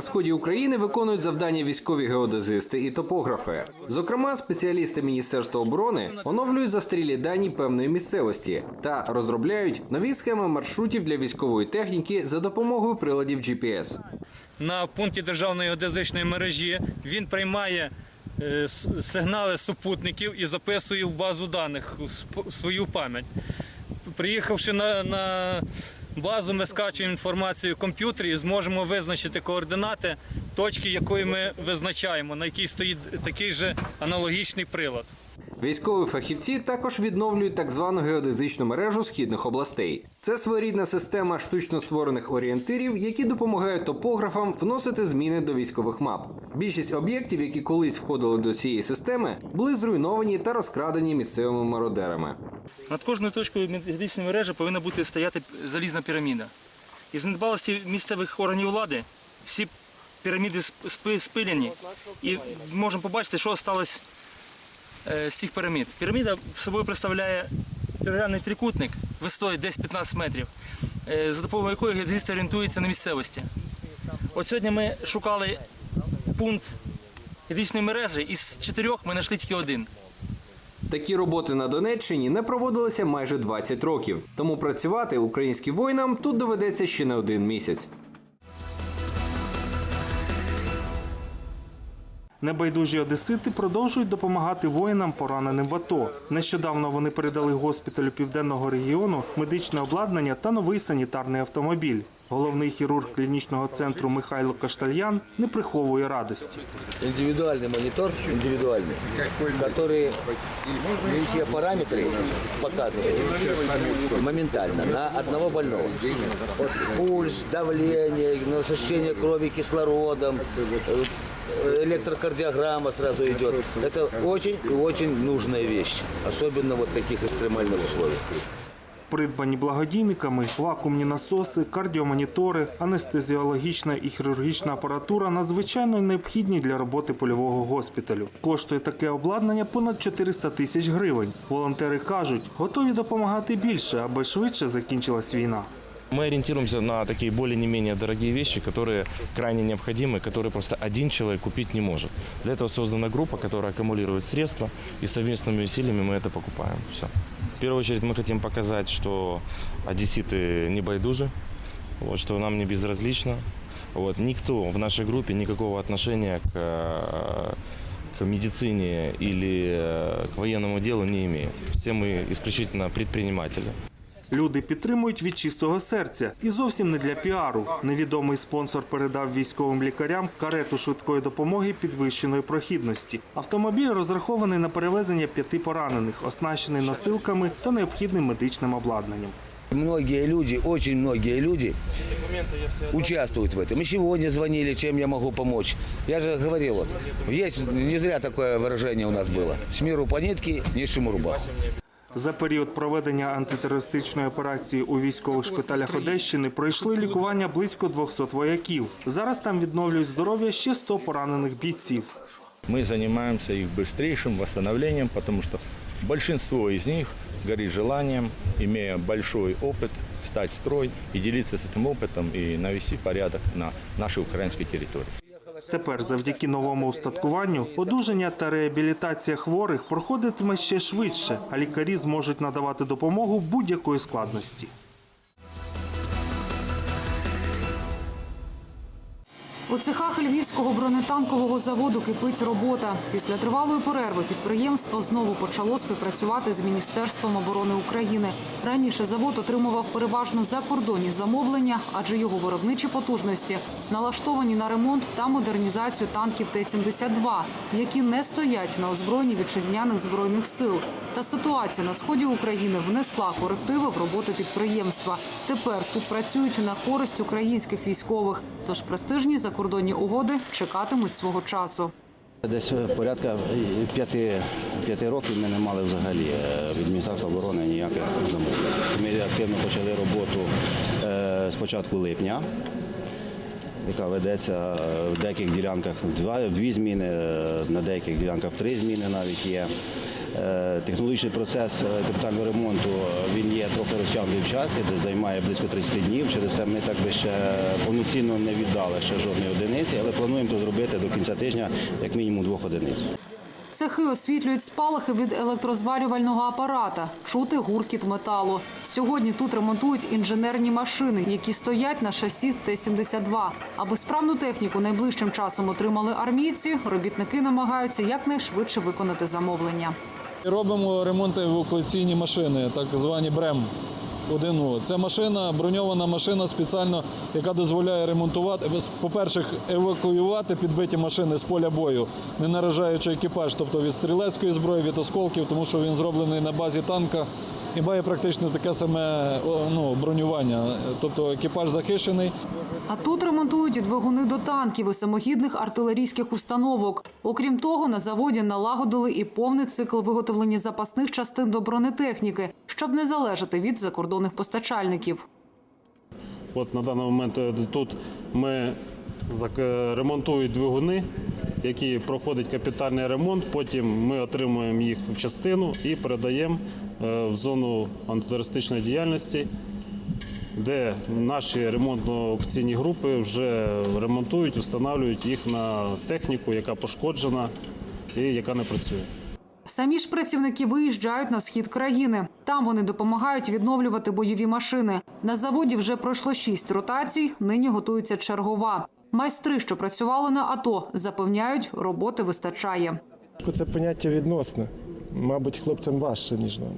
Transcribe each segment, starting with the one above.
На сході України виконують завдання військові геодезисти і топографи. Зокрема, спеціалісти Міністерства оборони оновлюють застрілі дані певної місцевості та розробляють нові схеми маршрутів для військової техніки за допомогою приладів GPS. на пункті державної геодезичної мережі. Він приймає е, сигнали супутників і записує в базу даних сп- свою пам'ять. Приїхавши на, на базу, ми скачуємо інформацію в комп'ютері і зможемо визначити координати точки, якої ми визначаємо, на якій стоїть такий же аналогічний прилад. Військові фахівці також відновлюють так звану геодезичну мережу східних областей. Це своєрідна система штучно створених орієнтирів, які допомагають топографам вносити зміни до військових мап. Більшість об'єктів, які колись входили до цієї системи, були зруйновані та розкрадені місцевими мародерами. Над кожною точкою геодезичної мережі повинна бути стояти залізна піраміда. Із недбалості місцевих органів влади всі піраміди спилені. І можемо побачити, що сталося з цих пірамід. Піраміда собою представляє територіальний трикутник висотою десь 15 метрів, е, за допомогою якої геодезисти орієнтуються на місцевості. От сьогодні ми шукали пункт геодезичної мережі, із чотирьох ми знайшли тільки один. Такі роботи на Донеччині не проводилися майже 20 років, тому працювати українським воїнам тут доведеться ще не один місяць. Небайдужі одесити продовжують допомагати воїнам, пораненим в АТО. Нещодавно вони передали госпіталю південного регіону медичне обладнання та новий санітарний автомобіль. Головний хірург клінічного центру Михайло Каштальян не приховує радості. Индивидуальный монитор, индивидуальный, который все параметры показывает моментально на одного больного. Вот пульс, давление, насыщение крови кислородом, э, электрокардиограмма сразу идет. Это очень и очень нужная вещь, особенно вот в таких экстремальных условиях. Придбані благодійниками вакуумні насоси, кардіомонітори, анестезіологічна і хірургічна апаратура надзвичайно необхідні для роботи польового госпіталю. Коштує таке обладнання понад 400 тисяч гривень. Волонтери кажуть, готові допомагати більше, аби швидше закінчилась війна. Мы ориентируемся на такие более не менее дорогие вещи, которые крайне необходимы, которые просто один человек купить не может. Для этого создана группа, которая аккумулирует средства, и совместными усилиями мы это покупаем. Все. В первую очередь мы хотим показать, что одесситы не байдужи, вот, что нам не безразлично. Вот, никто в нашей группе никакого отношения к, э, к медицине или э, к военному делу не имеет. Все мы исключительно предприниматели. Люди підтримують від чистого серця і зовсім не для піару. Невідомий спонсор передав військовим лікарям карету швидкої допомоги підвищеної прохідності. Автомобіль розрахований на перевезення п'яти поранених, оснащений носилками та необхідним медичним обладнанням. Многие люди, очень многие люди участвуют в этом. И сегодня звонили, чем я могу помочь. Я же говорил, вот, есть не зря такое выражение у нас было. С миру по нитке, нищему рубаху. За період проведення антитерористичної операції у військових шпиталях Одещини пройшли лікування близько 200 вояків. Зараз там відновлюють здоров'я ще 100 поранених бійців. Мы занимаемся их быстрейшим восстановлением, потому что большинство из них горит желанием, имея большой опыт, стать в строй и делиться с этим опытом и навести порядок на нашей украинской территории. Тепер, завдяки новому устаткуванню, одужання та реабілітація хворих проходитиме ще швидше, а лікарі зможуть надавати допомогу будь-якої складності. У цехах львівського бронетанкового заводу кипить робота. Після тривалої перерви підприємство знову почало співпрацювати з Міністерством оборони України. Раніше завод отримував переважно закордонні замовлення, адже його виробничі потужності налаштовані на ремонт та модернізацію танків Т-72, які не стоять на озброєнні вітчизняних збройних сил. Та ситуація на сході України внесла корективи в роботу підприємства. Тепер тут працюють на користь українських військових. Тож престижні закордонні угоди чекатимуть свого часу. Десь порядка п'яти, п'яти років ми не мали взагалі е, від Міністерства оборони ніяких замовлень. Ми активно почали роботу е, з початку липня, яка ведеться е, в деяких ділянках два, дві зміни, е, на деяких ділянках три зміни навіть є. Е, Технологічний процес е, капітального ремонту е, він є трохи розтягнутий в часі, де займає близько 30 днів. Через це ми так би ще повноцінно не віддали ще жодної одиниці, але плануємо то зробити до кінця тижня як мінімум двох одиниць. Цехи освітлюють спалахи від електрозварювального апарата, чути гуркіт металу. Сьогодні тут ремонтують інженерні машини, які стоять на шасі Т-72. Аби справну техніку найближчим часом отримали армійці, робітники намагаються якнайшвидше виконати замовлення. Робимо ремонт-евакуаційні машини, так звані БРЕМ. 1 Це машина, броньована машина спеціально, яка дозволяє ремонтувати, по-перше, евакуювати підбиті машини з поля бою, не наражаючи екіпаж, тобто від стрілецької зброї, від осколків, тому що він зроблений на базі танка і має практично таке саме ну, бронювання. Тобто екіпаж захищений. А тут ремонтують і двигуни до танків і самохідних артилерійських установок. Окрім того, на заводі налагодили і повний цикл виготовлення запасних частин до бронетехніки, щоб не залежати від закордонних постачальників. От на даний момент е, тут ми е, ремонтують двигуни, які проходять капітальний ремонт. Потім ми отримуємо їх в частину і передаємо в зону антитерористичної діяльності, де наші ремонтно-аукційні групи вже ремонтують, встановлюють їх на техніку, яка пошкоджена і яка не працює. Самі ж працівники виїжджають на схід країни. Там вони допомагають відновлювати бойові машини. На заводі вже пройшло шість ротацій. Нині готується чергова. Майстри, що працювали на АТО, запевняють, роботи вистачає. Це поняття відносне. Мабуть, хлопцям важче, ніж нам.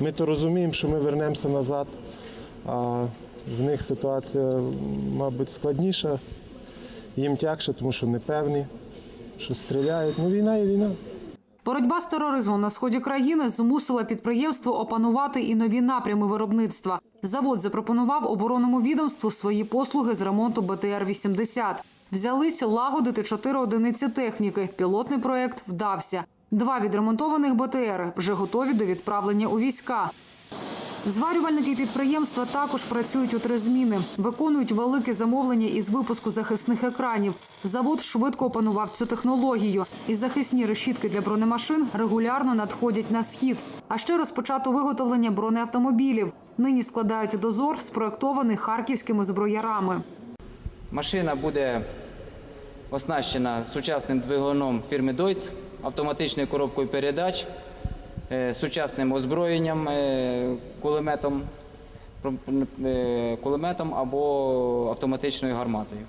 Ми то розуміємо, що ми вернемося назад, а в них ситуація, мабуть, складніша, їм тягше, тому що непевні, що стріляють. Ну, війна є війна. Боротьба з тероризмом на сході країни змусила підприємство опанувати і нові напрями виробництва. Завод запропонував оборонному відомству свої послуги з ремонту БТР-80. Взялися лагодити чотири одиниці техніки. Пілотний проект вдався. Два відремонтованих БТР вже готові до відправлення у війська. Зварювальники підприємства також працюють у три зміни, виконують велике замовлення із випуску захисних екранів. Завод швидко опанував цю технологію, і захисні решітки для бронемашин регулярно надходять на схід. А ще розпочато виготовлення бронеавтомобілів. Нині складають дозор, спроектований харківськими зброярами. Машина буде оснащена сучасним двигуном фірми Deutz, автоматичною коробкою передач, е, сучасним озброєнням, е, кулеметом, е, кулеметом або автоматичною гарматою.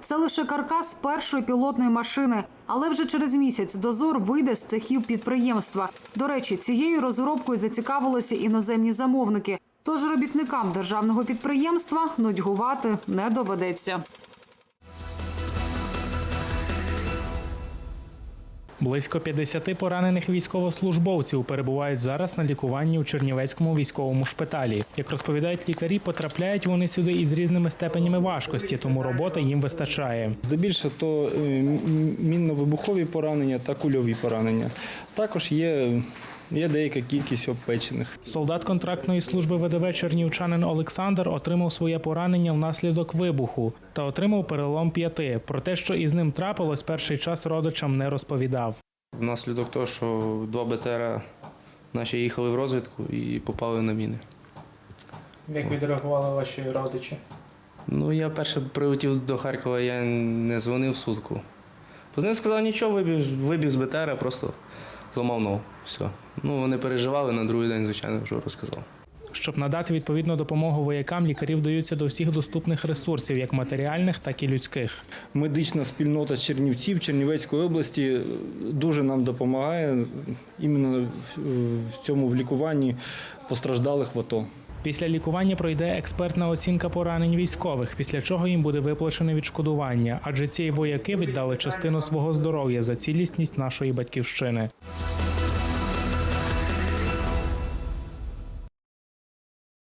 Це лише каркас першої пілотної машини, але вже через місяць дозор вийде з цехів підприємства. До речі, цією розробкою зацікавилися іноземні замовники. Тож робітникам державного підприємства нудьгувати не доведеться. Близько 50 поранених військовослужбовців перебувають зараз на лікуванні у Чернівецькому військовому шпиталі. Як розповідають лікарі, потрапляють вони сюди із різними степенями важкості, тому роботи їм вистачає. Здебільшого то е, мінно-вибухові поранення та кульові поранення. Також є, є деяка кількість обпечених. Солдат контрактної служби ВДВ чернівчанин Олександр отримав своє поранення внаслідок вибуху та отримав перелом п'яти. Про те, що із ним трапилось, перший час родичам не розповідав. Внаслідок того, що два БТР наші їхали в розвідку і попали на міни. Як відреагували ваші родичі? Ну, я перше прилетів до Харкова, я не дзвонив сутку. Позвонив, сказав, нічого, вибіг, вибіг з БТР, просто зламав ногу. Все. Ну, вони переживали на другий день, звичайно, вже розказав. Щоб надати відповідну допомогу воякам, лікарі вдаються до всіх доступних ресурсів, як матеріальних, так і людських. Медична спільнота Чернівців Чернівецької області дуже нам допомагає іменно в- в цьому в лікуванні постраждалих в АТО. Після лікування пройде експертна оцінка поранень військових, після чого їм буде виплачене відшкодування, адже ці вояки віддали частину свого здоров'я за цілісність нашої батьківщини.